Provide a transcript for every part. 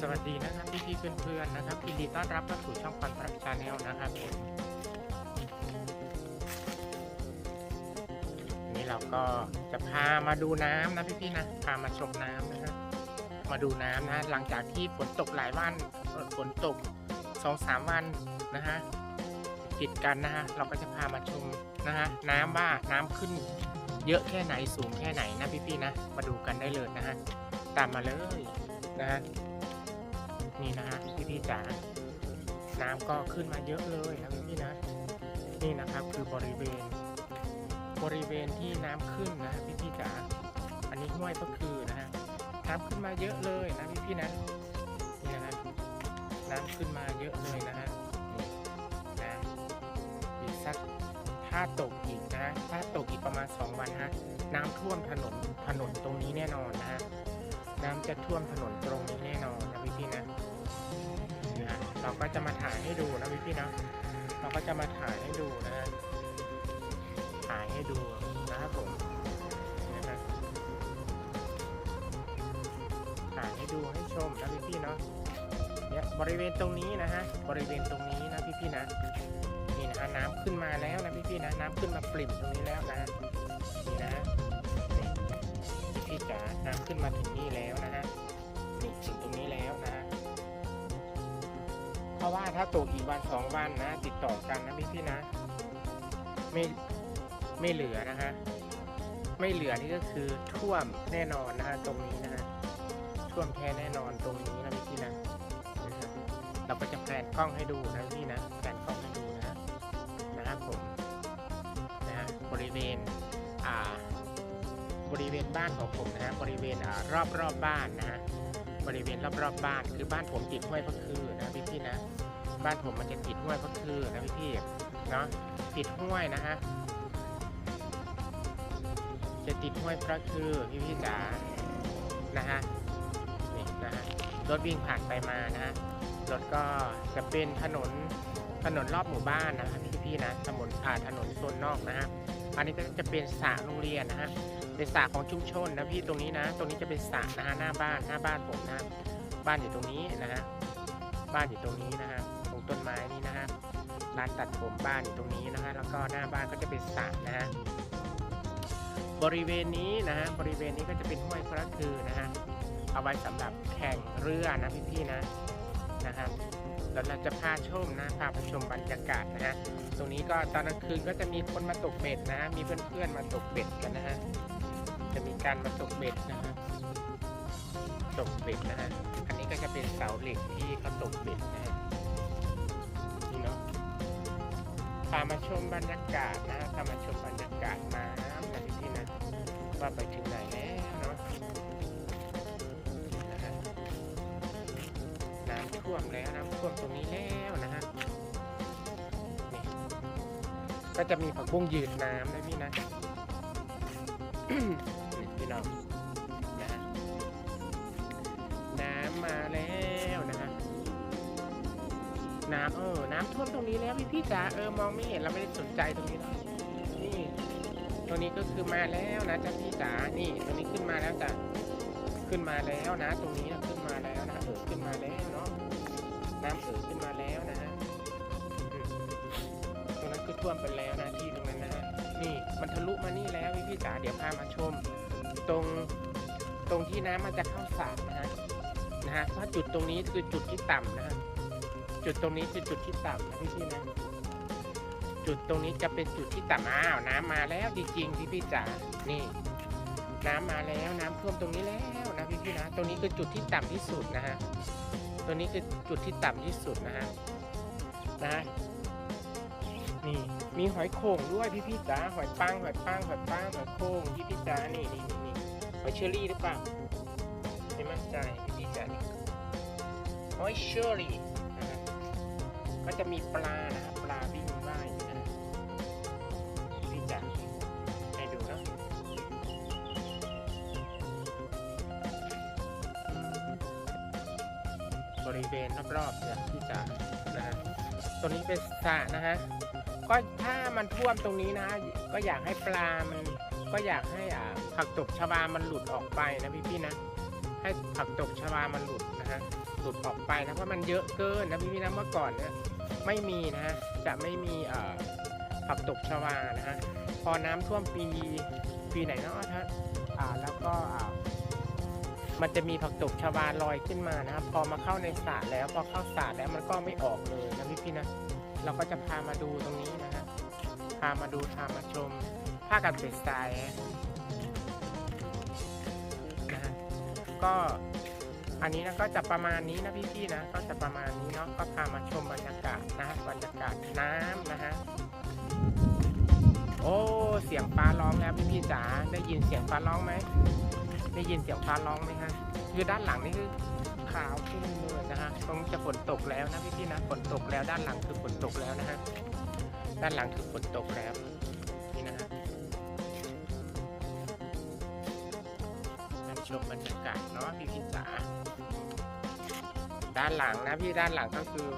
สวัสดีนะครับพี่พี่เพื่อนๆนะครับยินดีต้อนรับเข้าสู่ช่องคอนทรักชาแนลนะครับผมวันนี่เราก็จะพามาดูน้ำนะพี่พี่นะพามาชมน้ำนะครับมาดูน้ำนะหลังจากที่ฝนตกหลายวันฝนตกสองสามวันนะฮะติดกันนะฮะเราก็จะพามาชมนะฮะน้ำว่าน้ำขึ้น เยอะแค่ไหนสูงแค่ไหนนะพี่พี่นะมาดูกันได้เลยนะฮะตามมาเลยนะฮะ นี่นะฮะพี่พี่ๆจ๋าน้ำก็ขึ้นมาเยอะเลยนะพี่พี่นะ นี่นะครับคือบริเวณ บริเวณที่น้ำขึ้นนะพี่พี่ๆจ๋าอันนี้ห้วยก็คือนะฮะน้ำขึ้นมาเยอะเลยนะพี่พี่ๆนะนี่นะฮะน้ำขึ้นมาเยอะเลยนะฮะนี่นะอีกสักถ้าตกอีกนะถ้าตกอีกประมาณ 2 วันฮะน้ำท่วมถนนถนนตรงนี้แน่นอนนะฮะน้ำจะท่วมถนนตรงนี้แน่นอนนะ เราก็จะมาถ่ายให้ดูนะพี่พี่ๆนะเราก็จะมาถ่ายให้ดูนะฮะถ่ายให้ดูนะครับผมนะครับถ่ายให้ดูให้ชมนะพี่พี่ๆเนาะเนี่ยบริเวณตรงนี้นะฮะบริเวณตรงนี้นะพี่พี่ๆนะนี่นะฮะน้ำขึ้นมาแล้วนะพี่พี่ๆนะน้ำขึ้นมาปริ่มตรงนี้แล้วนะนี่นะนี่พี่จ๋าน้ำขึ้นมาถึงนี่แล้วนะฮะนี่ถึงตรงนี้แล้วนะฮะ ราะว่าถ้าตกอีกวันสองวันนะ ติดต่อกันนะพี่พี่นะ ไม่ไม่เหลือนะฮะไม่เหลือนี่ก็คือท่วมแน่นอนนะฮะตรงนี้นะฮะท่วมแท้แน่นอนตรงนี้นะพี่พี่นะนะครับเราก็จะแผนกล้องให้ดูนะพี่นะแผนกล้องให้ดูนะนะครับผมนะฮะบริเวณอ่าบริเวณบ้านของผมนะฮะบริเวณอ่ารอบรอบบ้านนะฮะ บริเวณรอบรอบบ้านคือบ้านผมติดห้วยพระคือนะพี่พี่นะ บ้านผมมันจะติดห้วยพระคือนะพี่พี่เนาะติดห้วยนะฮะจะติดห้วยพระคือพี่พี่จ๋านะฮะนี่นะฮะรถวิ่งผ่านไปมานะฮะรถก็จะเป็นถนนถนนรอบหมู่บ้านนะฮะพี่พี่นะถนนผ่านถนนโซนนอกนะฮะ อันนี้ก็จะเป็นสระโรงเรียนนะฮะเป็นสระของชุมชนนะพี่ตรงนี้นะ ตรงนี้จะเป็นสระนะฮะหน้าบ้านหน้าบ้านผมนะบ้านอยู่ตรงนี้นะฮะบ้านอยู่ตรงนี้นะฮะตรงต้นไม้นี่นะฮะร้านตัดผมบ้านอยู่ตรงนี้นะฮะแล้วก็หน้าบ้านก็จะเป็นสระนะฮะบริเวณนี้นะฮะบริเวณนี้ก็จะเป็นห้วยพระคือนะฮะเอาไว้สำหรับแข่งเรือนะพี่ๆนะนะฮะแล้วเราจะพาชมนะพาไปชมบรรยากาศนะฮะตรงนี้ก็ตอนกลางคืนก็จะมีคนมาตกเบ็ดนะฮะมีเพื่อนๆมาตกเบ็ดกันนะฮะจะมีการมาตกเบ็ดนะฮะตกเบ็ดนะฮะอันนี้ก็จะเป็นเสาเหล็กที่เขาตกเบ็ดนะฮะนี่เนาะพามาชมบรรยากาศนะพามาชมบรรยากาศน้ำนะพี่ๆนะว่าไปถึงไหนแล้ว ท่วมแล้วน้ำท่วมตรงนี้แล้วนะฮะนี่ก็จะมีผักบุ้งยืดน้ำนะพี่นะนี่พี่น้องนะฮะน้ำมาแล้วนะฮะน้ำเออ น้ำท่วมตรงนี้แล้วพี่พี่จ๋าเออมองไม่เห็นเราไม่ได้สนใจตรงนี้นะนี่ตรงนี้ก็คือมาแล้วนะจ๊ะพี่จ๋านี่ตรงนี้ขึ้นมาแล้วจ้ะขึ้นมาแล้วนะ ตรงนี้นะขึ้นมาแล้วนะเออขึ้นมาแล้วเนาะ น้ำเออขึ้นมาแล้วนะฮะตรงนั้นคือท่วมไปแล้วนะที่ตรงนั้นนะฮะนี่มันทะลุมานี่แล้วพี่พี่จ๋าเดี๋ยวพามาชม ตรงตรงที่น้ำมันจะเข้าสระนะฮะนะฮะเพราะจุดตรงนี้คือจุดที่ต่ำนะฮะจุดตรงนี้คือจุดที่ต่ำนะพี่พี่นะจุดตรงนี้จะเป็นจุดที่ต่ำอ้าวน้ำมาแล้วจริงๆพี่พี่จ๋านี่น้ำมาแล้วน้ำท่วมตรงนี้แล้วนะพี่พี่ๆนะ ตรงนี้คือจุดที่ต่ำที่สุดนะฮะ ตัวนี้คือจุดที่ต่ำที่สุดนะฮะนะนี่มีหอยโข่งด้วยพี่พี่จ๋าหอยปังหอยปังหอยปังหอยโข่งพี่พี่จ๋านี่นี่นี่หอยเชอรี่หรือเปล่าไม่มั่นใจพี่พี่จ๋าหอยเชอรี่นะฮะก็จะมีปลานะครับ ริเวณรอบๆเนี่ยพี่จ๋านะฮะตัวนี้เป็นสระนะฮะก็ถ้ามันท่วมตรงนี้นะ ก็อยากให้ปลามันก็อยากให้อ่าผักตบชวามันหลุดออกไปนะพี่ๆนะ ให้ผักตบชวามันหลุดนะฮะหลุดออกไปนะเพราะมันเยอะเกินนะพี่ๆนะเมื่อก่อนเนี่ยไม่มีนะฮะจะไม่มีเอ่อผักตบชวานะฮะพอน้ำท่วมปีปีไหนเนาะถ้าอ่าแล้วก็อ่า มันจะมีผักตบชวาลอยขึ้นมานะครับ พอมาเข้าในสระแล้วพอเข้าสระแล้วมันก็ไม่ออกเลยนะพี่พี่ๆนะ เราก็จะพามาดูตรงนี้นะฮะพามาดูพามาชมผ้ากันเป็ดทรายนะฮะก็อันนี้นะก็จะประมาณนี้นะพี่พี่ๆนะ ก็จะประมาณนี้เนาะก็พามาชมบรรยากาศนะฮะบรรยากาศน้ำนะฮะโอ้เสียงฟ้าร้องแล้วพี่พี่ๆจ๋าได้ยินเสียงฟ้าร้องไหม ได้ยินเสียงฟ้าร้องไหมฮะคือด้านหลังนี่คือขาวขึ้นเลยนะฮะตรงจะฝนตกแล้วนะพี่พี่ๆนะฝนตกแล้วด้านหลังคือฝนตกแล้วนะฮะด้านหลังคือฝนตกแล้วนี่นะฮะมาชมบรรยากาศเนาะพี่พี่จ๋าด้านหลังนะพี่ด้านหลังก็คือ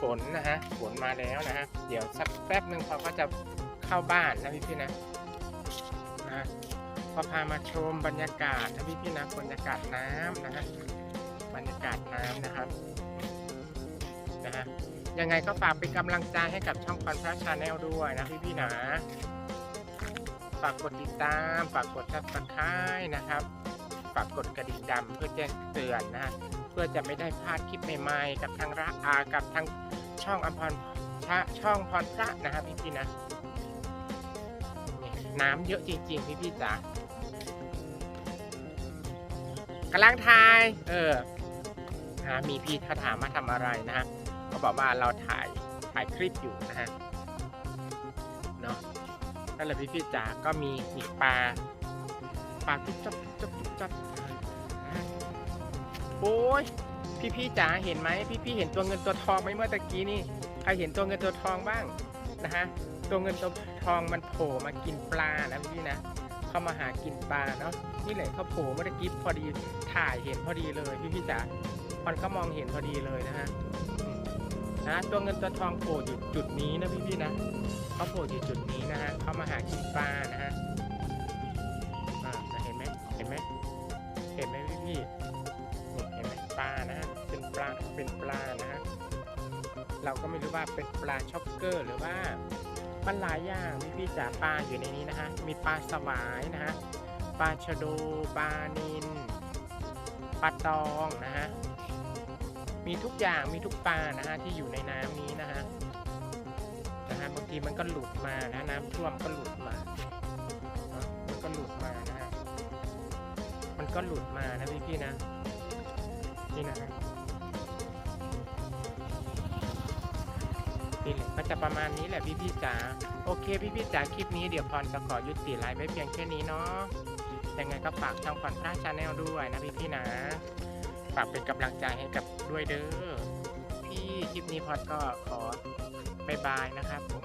ฝนนะฮะฝนมาแล้วนะฮะเดี๋ยวสักแป๊บหนึ่งเขาก็จะเข้าบ้านนะพี่พี่ๆนะนะ ก็พามาชมบรรยากาศนะพี่พี่นะบรรยากาศน้ำนะฮะบรรยากาศน้ำนะครับนะฮะยังไงก็ฝากเป็นกำลังใจให้กับช่องคอนพระชาแนลด้วยนะพี่พี่นะฝากกดติดตาม ฝากกดซับสไครต์นะครับ ฝากกดกระดิ่งดำเพื่อแจ้งเตือนนะฮะเพื่อจะไม่ได้พลาดคลิปใหม่ๆ กับทางระอากับทางช่องอภรพระช่องพรพระนะฮะพี่พี่นะ น้ำเยอะจริงๆ พี่พี่จ๋ากำลังถ่าย เออฮะมีพี่ถ้าถามมาทำอะไรนะฮะก็บอกว่าเราถ่ายถ่ายคลิปอยู่นะฮะเนาะนั่นแหละพี่พี่จ๋าก็มีมีปลาปลาจุ๊บจับจุ๊บจับจุ๊บจับโอ้ยพี่พี่จ๋าเห็นไหมพี่พี่เห็นตัวเงินตัวทองไหมเมื่อตะกี้นี่ใครเห็นตัวเงินตัวทองบ้างนะฮะตัวเงินตัว ทองมันโผล่มากินปลานะพี่นะเข้ามาหากินปลาเนาะนี่แหละเขาโผล่เมื่อกี้พอดีถ่ายเห็นพอดีเลยพี่พี่จ๋าพอนก็มองเห็นพอดีเลยนะฮะนะตัวเงินตัวทองโผล่อยู่จุดนี้นะพี่พี่นะเขาโผล่อยู่จุดนี้นะฮะเขามาหากินปลานะฮะเห็นไหมเห็นไหมเห็นไหมพี่พี่นี่เห็นไหมปลานะฮะเป็นปลาเป็นปลานะฮะเราก็ไม่รู้ว่าเป็นปลาช็อกเกอร์หรือว่า มันหลายอย่างพี่พี่จ๋าปลาอยู่ในนี้นะฮะ มีปลาสวายนะฮะ ปลาชะโด ปลานิลปลาตองนะฮะ มีทุกอย่างมีทุกปลานะฮะที่อยู่ในน้ำนี้นะฮะ นะฮะบางทีมันก็หลุดมานะน้ำท่วมก็หลุดมาเนอะมันก็หลุดมานะฮะ มันก็หลุดมานะพี่พี่ๆนะ นี่นะฮะ นี่แหละก็จะประมาณนี้แหละพี่พี่จ๋าโอเคพี่พี่จ๋าคลิปนี้เดี๋ยวพรจะขอยุติไลฟ์ไว้เพียงแค่นี้เนาะยังไงก็ฝากช่องพรพระชาแนลด้วยนะพี่พี่นะฝากเป็นกำลังใจให้กับด้วยเด้อพี่คลิปนี้พรก็ขอบายบายนะครับผม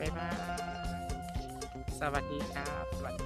บายบายสวัสดีครับสวัสดีครับ